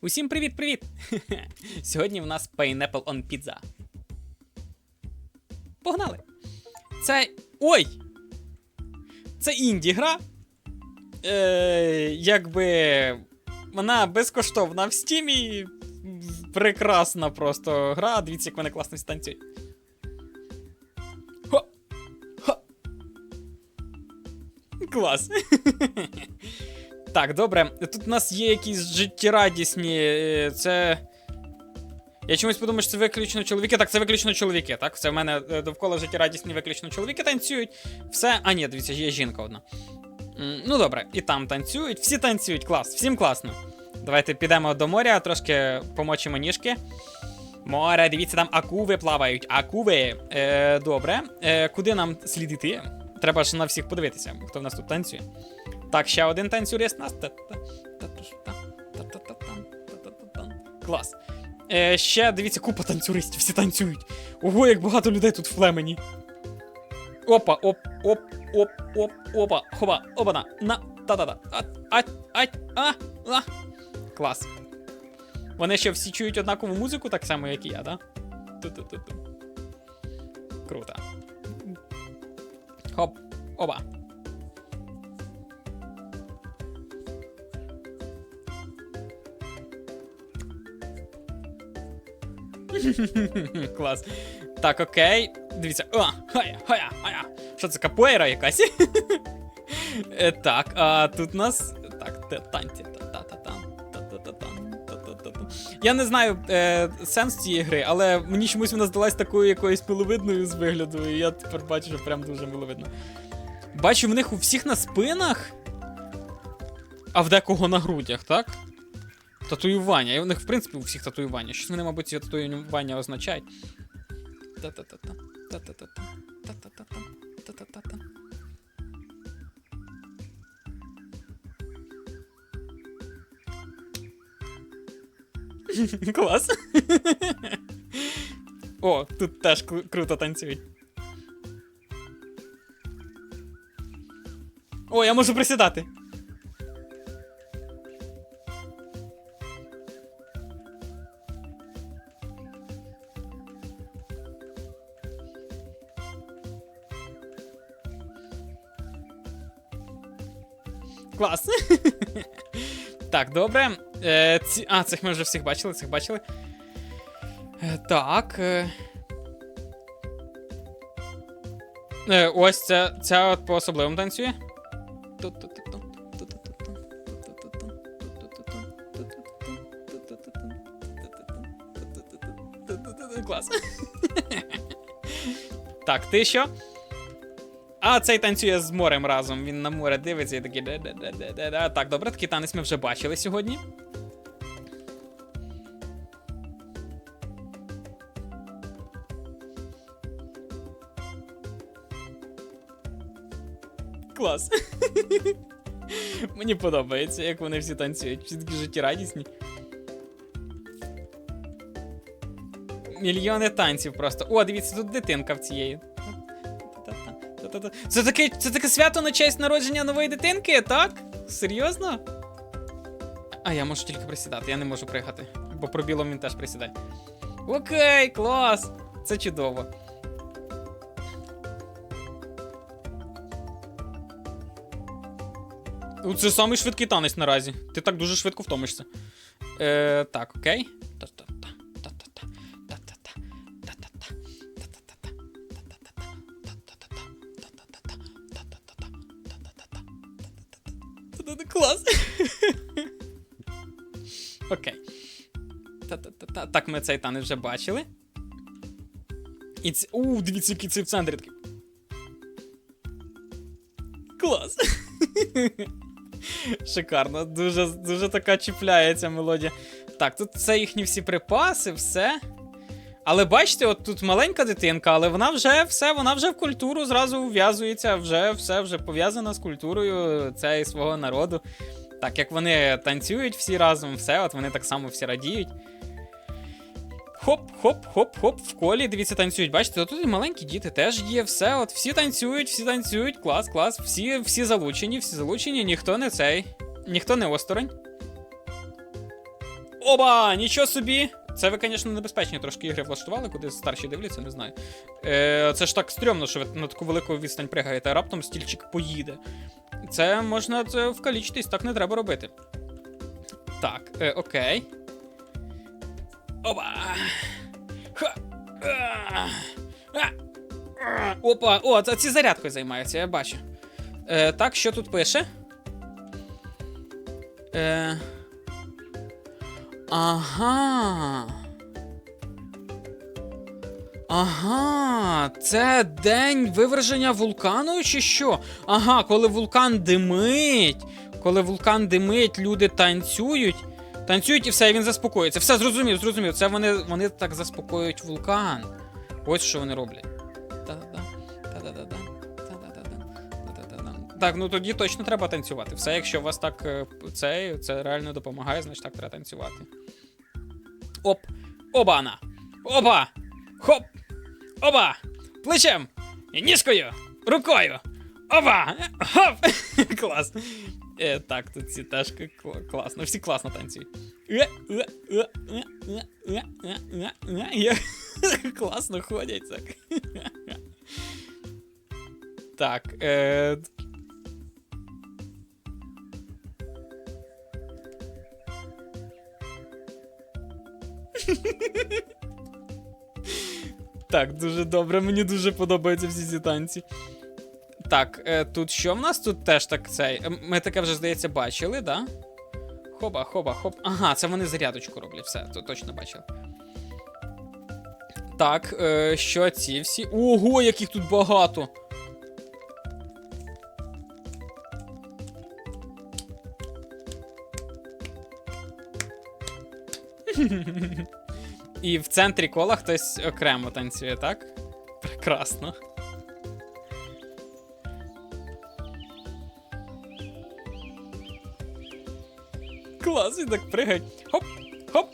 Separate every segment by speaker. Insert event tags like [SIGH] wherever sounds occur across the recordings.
Speaker 1: Усім привіт-привіт! [LAUGHS] Сьогодні в нас Pineapple on Pizza. Погнали! Це. Ой! Це інді-гра. Е, якби. Вона безкоштовна в стімі. Прекрасна просто гра. Дивіться, як вони класно станцюють. Клас. [LAUGHS] Так, добре. Тут у нас є якісь життєрадісні. е, Це. Я чомусь подумав, що це виключно чоловіки. Так, це виключно чоловіки, так? Це в мене е, довкола життєрадісні виключно чоловіки танцюють. Все. А, ні, дивіться, є жінка одна. Ну добре, і там танцюють, всі танцюють, клас, всім класно. Давайте підемо до моря, трошки помочимо ніжки. Море, дивіться, там акуви плавають. Акуви. Е, добре. Е, куди нам слід іти? Треба ж на всіх подивитися, хто в нас тут танцює. Так, ще один танцюрист нас. Клас. Е, ще дивіться, купа танцюристів, всі танцюють. Ого, як багато людей тут в племені. Опа, оп, оп, оп, оп, опа, хоба, опана, на, та-та-та, а, а, а, а, а. Клас. Вони ще всі чують однакову музику, так само, як і я, да? Ту-ту-ту-ту. Круто. Хоп, оба. Клас. Так, окей. Дивіться. О, хая, хая, хая. Що це капоейра якась? Е, Так, а тут у нас. Так, танці. Я не знаю е, сенс цієї гри, але мені чомусь вона здалась такою якоюсь миловидною з вигляду, і я тепер бачу, що прям дуже миловидно. Бачу в них у всіх на спинах, а в декого на грудях, так? Татуювання. І у них, в принципі, у всіх татуювання. Щось вони, мабуть, ці татуювання означають. Та-та-та-та. Та-та-та-та. Та-та-та-та. Та-та-та-та. [LAUGHS] Клас. [LAUGHS] О, тут теж кру- круто танцюють. О, я можу присідати. Клас. [LAUGHS] так, добре. Е, ці... А, цих ми вже всіх бачили, цих бачили. Е, так. Е... Е, ось ця, ця от по особливому танцює. Клас. Так, ти що? А, цей танцює з морем разом. Він на море дивиться і такий. Так, добре, такий танець ми вже бачили сьогодні. Клас. [LAUGHS] Мені подобається, як вони всі танцюють. Всі такі життєрадісні. Мільйони танців просто. О, дивіться, тут дитинка в цієї. Та-та-та. Це таке, це таке свято на честь народження нової дитинки, так? Серйозно? А я можу тільки присідати, я не можу пригати. Бо пробілом він теж присідає. Окей, клас! Це чудово. Ну, Це самий швидкий танець наразі. Ти так дуже швидко втомишся. Е, так, окей. Так, ми цей танець вже бачили. І ці... У, дивіться, який цей в центрі такий. Клас. [LAUGHS] Шикарно, дуже, дуже така чіпляється мелодія. Так, тут це їхні всі припаси, все. Але бачите, от тут маленька дитинка, але вона вже все, вона вже в культуру зразу ув'язується, вже все вже пов'язана з культурою цей свого народу. Так, як вони танцюють всі разом, все, от вони так само всі радіють. Хоп, хоп, хоп, хоп, в колі, дивіться, танцюють. Бачите, тут і маленькі діти теж є, все. От всі танцюють, всі танцюють, клас, клас, всі, всі залучені, всі залучені, ніхто не цей, ніхто не осторонь. Оба! Нічого собі! Це ви, звісно, небезпечні трошки ігри влаштували, куди старші дивляться, не знаю. Е, це ж так стрьомно, що ви на таку велику відстань пригаєте, а раптом стільчик поїде. Це можна вкалічитись, так не треба робити. Так, е, окей. Оба! Ха! А! А! А! Опа! О, це ці зарядкою займаються, я бачу. Е, так, що тут пише? Е... Ага. Ага, це день виверження вулкану чи що? Ага, коли вулкан димить. Коли вулкан димить, люди танцюють. Танцюють і все, і він заспокоїться. Все, зрозумів, зрозумів. Це вони, вони так заспокоюють вулкан. Ось що вони роблять. Так, ну тоді точно треба танцювати. Все, якщо у вас так е, це, це реально допомагає, значить так треба танцювати. Оп! Обана! Опа! Хоп! Оба! Плечем! Ніжкою! Рукою! Оба! Хоп! [LAUGHS] Клас! Е, Так, тут ці теж класно. Ну, всі класно танцюють. Класно ходять так. Так. Э, [LAUGHS] так, дуже добре, мені дуже подобаються всі ці танці. Так, е, тут що в нас? Тут теж так цей. е, Ми таке вже, здається, бачили, да? Хоба, хоба, хоп. Ага, це вони зарядочку роблять, все, то точно бачили. Так, е, що ці всі. Ого, яких тут багато! [LAUGHS] І в центрі кола хтось окремо танцює, так? Прекрасно. Клас, так пригають. Хоп, хоп.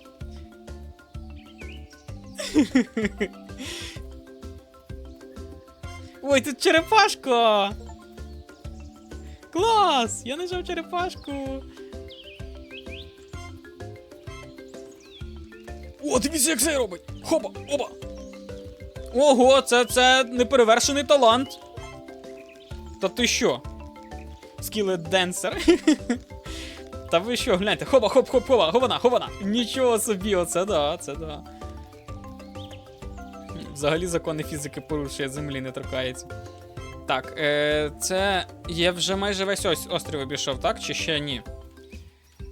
Speaker 1: Ой, тут черепашка! Клас! Я знайшов черепашку. О, дивіться, як це робить! Хопа, опа! Ого, це, це неперевершений талант. Та ти що? Скілет денсер. [LAUGHS] Та ви що, гляньте, хоба, хоп, хоп, хова, хована, хована. Нічого собі, оце да, це да. Взагалі закони фізики порушує, землі не торкається. Так, е, це є вже майже весь ось острів обійшов, так? Чи ще ні?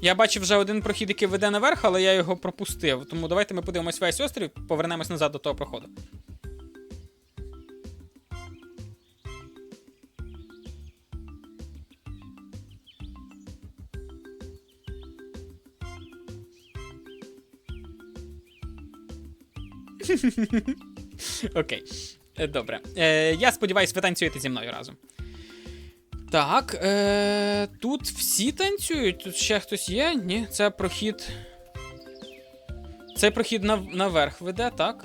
Speaker 1: Я бачив вже один прохід, який веде наверх, але я його пропустив. Тому давайте ми подивимось весь острів, повернемось назад до того проходу. [LAUGHS] Окей. Е, Добре. Е, я сподіваюся, ви танцюєте зі мною разом. Так, е, тут всі танцюють, тут ще хтось є? Ні, це прохід. Цей прохід нав- наверх веде, так?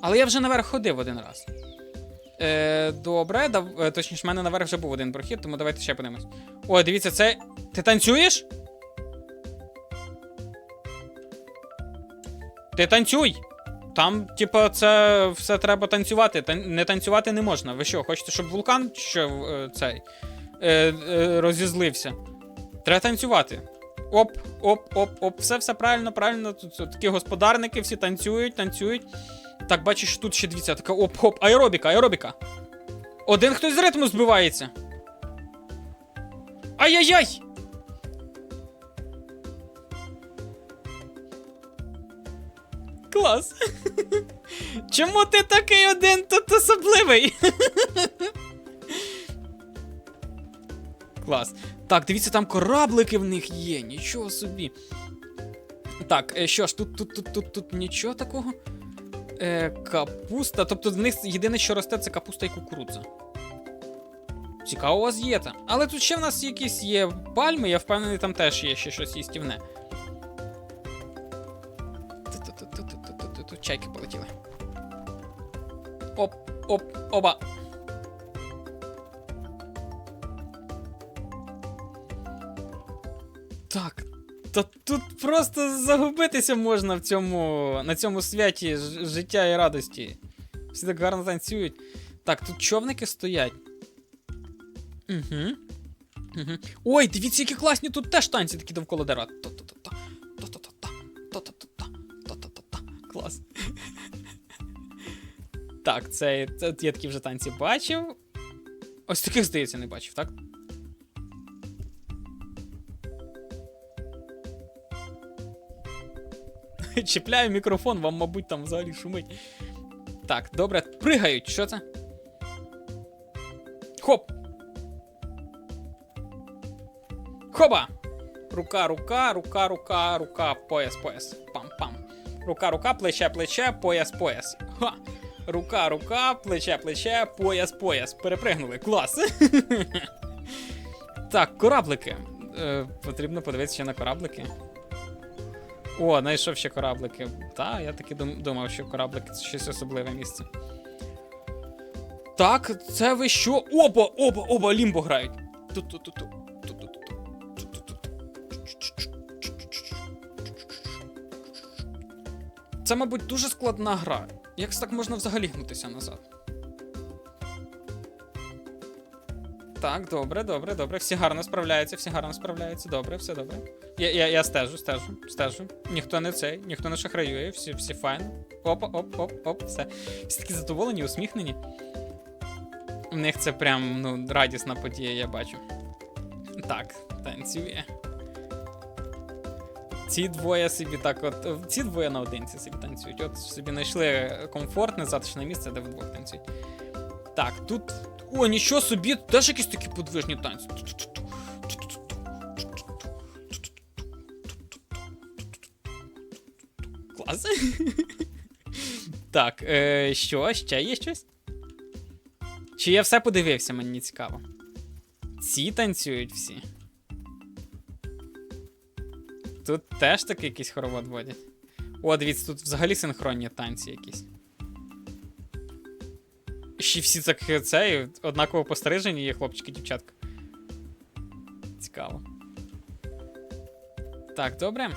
Speaker 1: Але я вже наверх ходив один раз. Е, добре, дав, е, точніше, в мене наверх вже був один прохід, тому давайте ще подивимось. О, дивіться, це. Ти танцюєш? Ти танцюй! Там, типа, це все треба танцювати. Тан- не танцювати не можна. Ви що, хочете, щоб вулкан що, е, цей е, е, розізлився? Треба танцювати. Оп, оп, оп, оп. Все, все правильно, правильно. Тут такі господарники всі танцюють, танцюють. Так, бачиш, тут ще дивіться, така оп-хоп. Аеробіка, аеробіка. Один хтось з ритму збивається. Ай-яй-яй! Клас. Чому ти такий один тут особливий? Клас. Так, дивіться, там кораблики в них є, нічого собі. Так, е, що ж, тут, тут, тут, тут, тут нічого такого. Е, капуста. Тобто в них єдине, що росте, це капуста і кукурудза. Цікаво, у вас є там. Але тут ще в нас якісь є пальми, я впевнений, там теж є ще щось їстівне. Чайки полетіли. Оп, оп, оба. Так. Та тут просто загубитися можна в цьому, на цьому святі життя і радості. Всі так гарно танцюють. Так, тут човники стоять. Угу. Угу. Ой, дивіться, які класні тут теж танці такі довкола дера. Так, це, я такі вже танці бачив. Ось таких, здається, не бачив, так? [LAUGHS] Чіпляю мікрофон, вам, мабуть, там взагалі шумить. Так, добре, пригають. Що це? Хоп! Хоба! Рука, рука, рука, рука, рука, пояс, пояс. Пам-пам. Рука, рука, плече, плече, пояс, пояс. Ха! Рука, рука, плече, плече, пояс, пояс. Перепригнули. Клас. [LAUGHS] так, кораблики. Е, потрібно подивитися ще на кораблики. О, знайшов ще кораблики. Та, я таки думав, що кораблики це щось особливе місце. Так, це ви що? Опа, опа, опа, лімбо грають. Ту-ту-ту-ту. Це, мабуть, дуже складна гра. Як так можна взагалі гнутися назад? Так, добре, добре, добре. Всі гарно справляються, всі гарно справляються. Добре, все добре. Я, я, я стежу, стежу, стежу. Ніхто не цей, ніхто не шахраює, всі, всі файно. Опа, оп, оп, оп, все. Всі такі задоволені, усміхнені. У них це прям ну, радісна подія, я бачу. Так, танцює. Ці двоє собі так от. е, Ці двоє наодинці собі танцюють. От собі знайшли комфортне, затишне місце, де вдвох танцюють. Так, тут. О, нічого собі, тут теж якісь такі подвижні танці. Клас. Так, е, що, ще є щось? Чи я все подивився, мені цікаво. Ці танцюють всі. Тут теж таки якийсь хоровод водять. О, дивіться, тут взагалі синхронні танці якісь. Ще всі так це, однаково пострижені є хлопчики, дівчатка. Цікаво. Так, добре.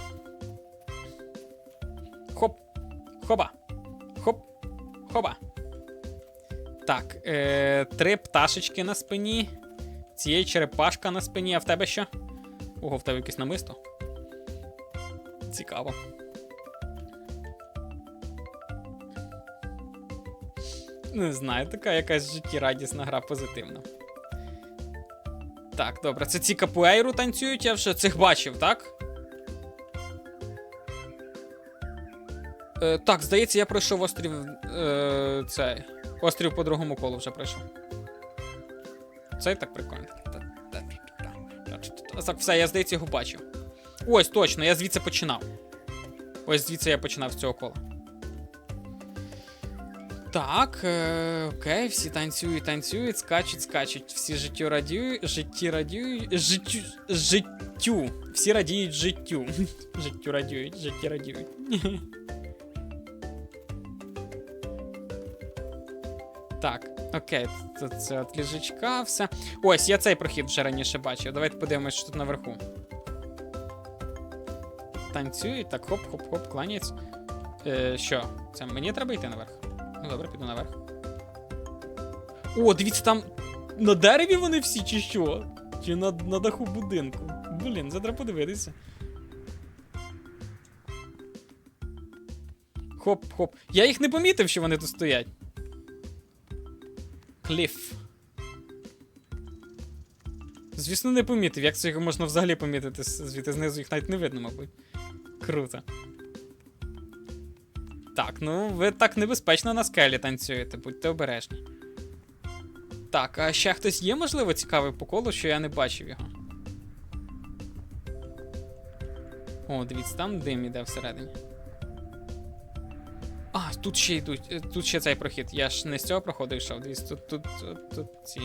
Speaker 1: Хоп. Хоба. Хоп. Хоба. Так, е, три пташечки на спині. Цієї черепашка на спині, а в тебе що? Ого, в тебе якесь намисто. Цікаво. Не знаю, така якась життєрадісна гра позитивна. Так, добре, це ці капуейру танцюють, я вже цих бачив, так? Е, так, здається, я пройшов острів. Е, цей. Острів по другому колу вже пройшов. Це так прикольно. Так, все, я здається, його бачив. Ось, точно, я звідси починав. Ось звідси я починав з цього кола. Так, е, окей, всі танцюють, танцюють, скачуть, скачуть. Всі життю радіють, житті радіють, життю, життю. Всі радіють життю. [LAUGHS] Життю радіють, житті радіють. [LAUGHS] Так, окей, це от ліжечка, все. Ось, я цей прохід вже раніше бачив. Давайте подивимось, що тут наверху. Танцюють, так, хоп-хоп-хоп, кланяється. Е, що? Це мені треба йти наверх? Ну добре, піду наверх. О, дивіться, там на дереві вони всі, чи що? Чи на, на даху будинку? Блін, треба подивитися. Хоп-хоп. Я їх не помітив, що вони тут стоять. Кліф. Звісно, не помітив. Як це його можна взагалі помітити звідти знизу їх навіть не видно, мабуть. Круто. Так, ну ви так небезпечно на скелі танцюєте, будьте обережні. Так, а ще хтось є, можливо, цікавий по колу, що я не бачив його. О, дивіться, там дим іде всередині. А, тут ще йдуть. е, Тут ще цей прохід. Я ж не з цього проходу йшов. Дивіться, тут, тут, тут, тут ці.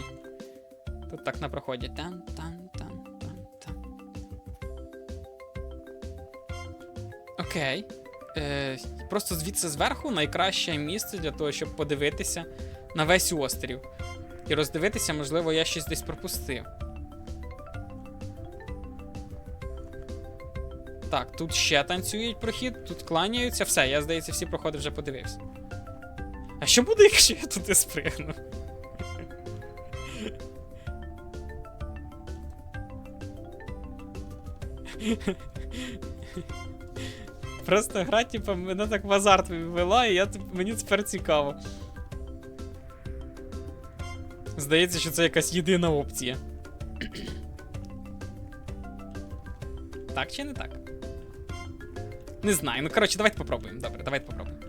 Speaker 1: Тут так на проході. Тан, Окей. Е, просто звідси зверху найкраще місце для того, щоб подивитися на весь острів. І роздивитися, можливо, я щось десь пропустив. Так, тут ще танцюють прохід, тут кланяються. Все, я, здається, всі проходи вже подивився. А що буде, [LAUGHS] якщо я туди спригну? [LAUGHS] Просто гра, типа, мене так в азарт ввела, і я, мені тепер цікаво. Здається, що це якась єдина опція. так чи не так? Не знаю. Ну, коротше, давайте попробуємо. Добре, давайте попробуємо.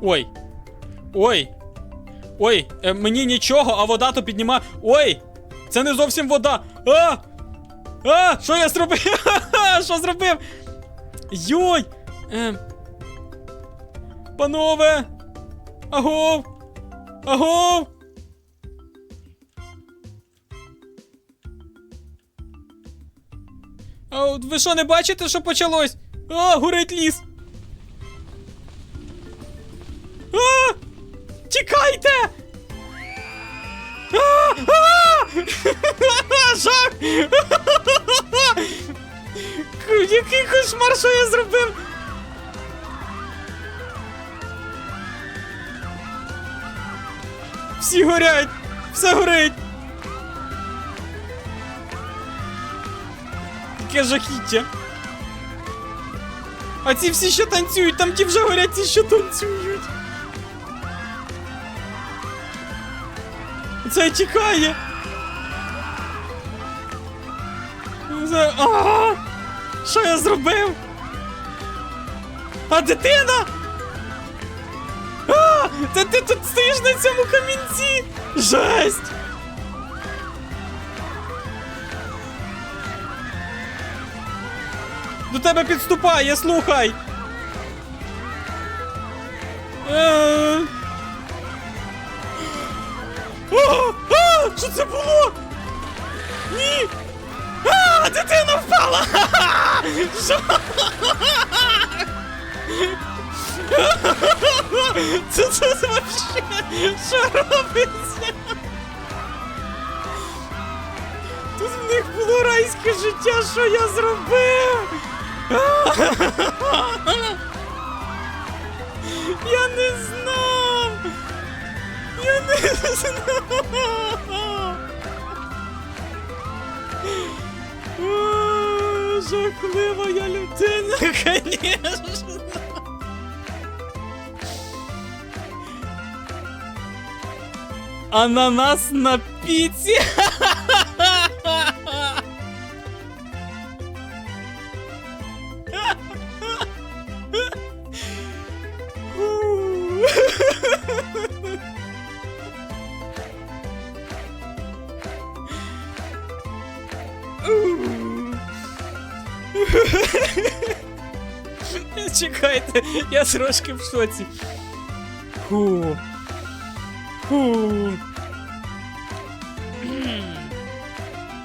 Speaker 1: Ой. Ой. Ой, е, мені нічого, а вода то піднімає. Ой! Це не зовсім вода. А! А! Що я зробив? [LAUGHS] Що зробив? Йой! Е, панове! Агов! Агов! А от ви що не бачите, що почалось? А, горить ліс! А! Тікайте! А! А! Жах! Який кошмар, що я зробив? Всі горять! Все горить! Яке жахіття! А ці всі ще танцюють, там ті вже горять, ці ще танцюють. Це тікає. Це... А! Що я зробив? А дитина? А! Та ти тут стоїш на цьому камінці! Жесть! До тебе підступає, слухай! Е. А! А! Що це було? Ні! Дитина впала! Що? Це це вообще? Що робиться? Тут в них було райське життя, що я зробив? Я не знав! Я не знав! Жахлива людина, [LAUGHS] конечно. Ананас на піці. [LAUGHS] Чекайте, я трошки в шоці. Фу. Фу.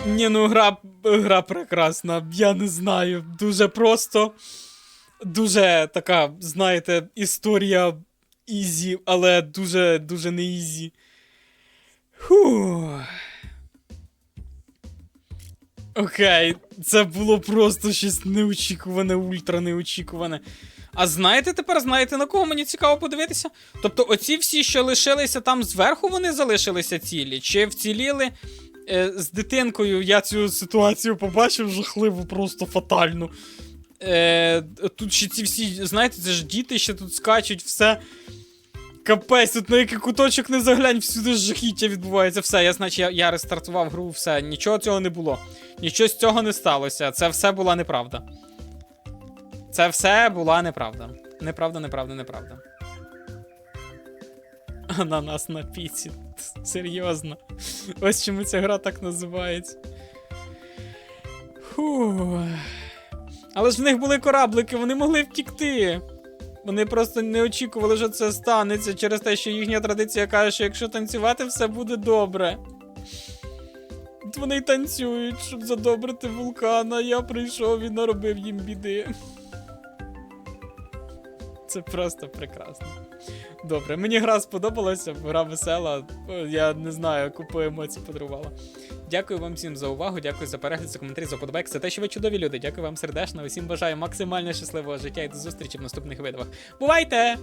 Speaker 1: Ні, ну гра, гра прекрасна. Я не знаю. Дуже просто. Дуже така, знаєте, історія ізі, але дуже дуже не ізі. Фу. Окей, це було просто щось неочікуване, ультра неочікуване. А знаєте тепер, знаєте, на кого мені цікаво подивитися? Тобто, оці всі, що лишилися там зверху, вони залишилися цілі? Чи вціліли е, з дитинкою? Я цю ситуацію побачив жахливо, просто фатальну. Е, тут ще ці всі, знаєте, це ж діти ще тут скачуть, все. Капець, тут на який куточок не заглянь, всюди жахіття відбувається. Все, я значить, я, я рестартував гру, все, нічого цього не було. Нічого з цього не сталося. Це все була неправда. Це все була неправда. Неправда, неправда, неправда. Ананас на піці. Серйозно. Ось чому ця гра так називається. Фу. Але ж в них були кораблики, вони могли втікти. Вони просто не очікували, що це станеться через те, що їхня традиція каже, що якщо танцювати, все буде добре. От вони й танцюють, щоб задобрити вулкана. Я прийшов і наробив їм біди. Це просто прекрасно. Добре, мені гра сподобалася, гра весела. Я не знаю, купу емоцій подарувала. Дякую вам всім за увагу, дякую за перегляд, за коментарі, за подобайк. за те, що ви чудові люди. Дякую вам сердечно. Усім бажаю максимально щасливого життя і до зустрічі в наступних відео. Бувайте!